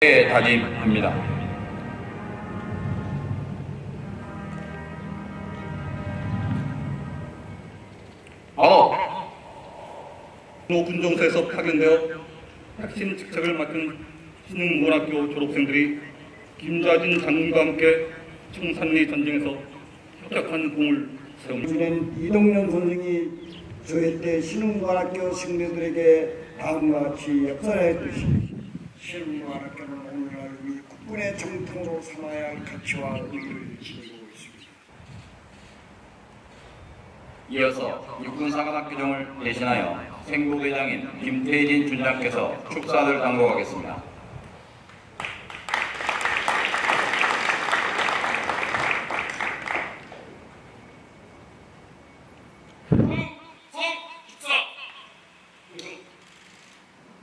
다짐합니다. 어, 노 군종소에서 파견되어 핵심 직책을 맡은 신흥문학교 졸업생들이 김좌진 장군과 함께 청산리 전쟁에서 혁혁한 공을 세웁니다. 이동연 선생이 저희 때 신흥관학교 식구들에게 다음과 같이 역사했듯이 신흥관학교는 오늘날 우리 국군의 정통으로 삼아야 할 가치와 의미를 지니고 있습니다. 이어서 육군사관학교정을 대신하여 생부대장인 김태진 준장께서 축사를 당부하겠습니다.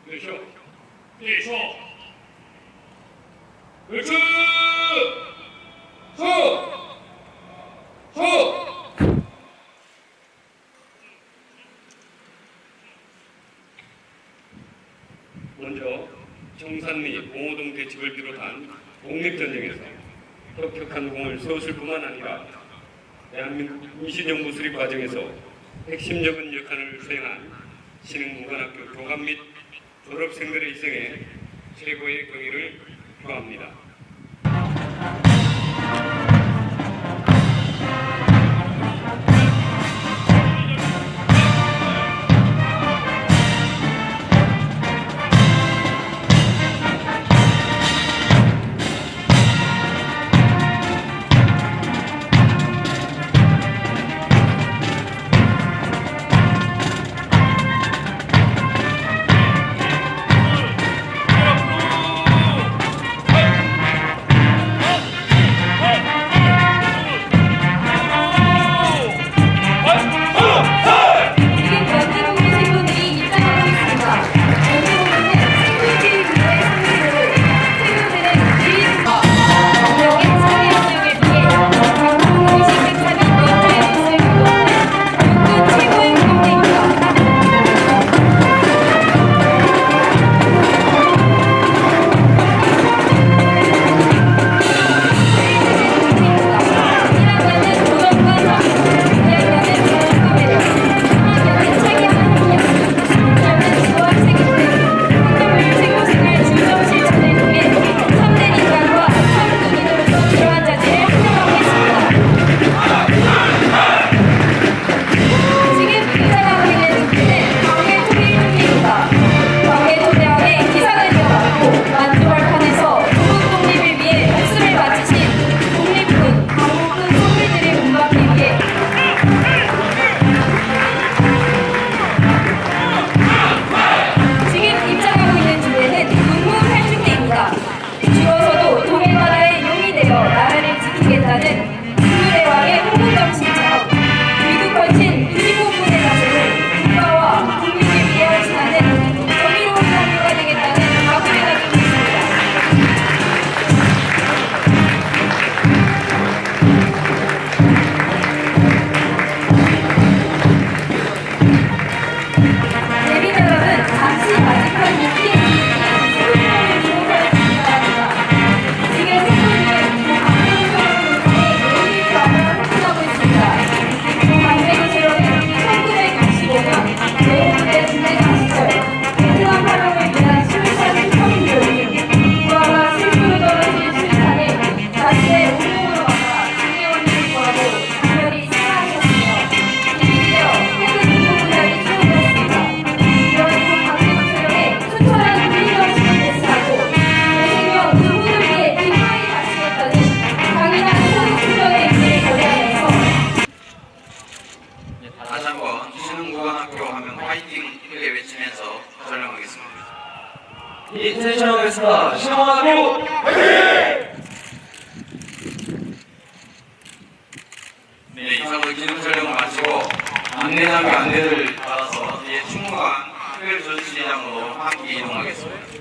내쇼 옳지 서! 서! 먼저 정산리 봉오동 대첩을 비롯한 독립전쟁에서 혁혁한 공을 세웠을 뿐만 아니라 대한민국 임시정부 수립 과정에서 핵심적인 역할을 수행한 신흥무관학교 교감 및 졸업생들의 희생에 최고의 경의를 표합니다. 다시 한번 신흥고등학교 하면 화이팅 이렇게 외치면서 설명하겠습니다. 인터내셔널 베스타 신흥고등학교 화이팅! 네, 이상으로 기능 설명을 마치고 안내장비 안내를 받아서 이제 충무관 특별조치장으로 함께 이동하겠습니다.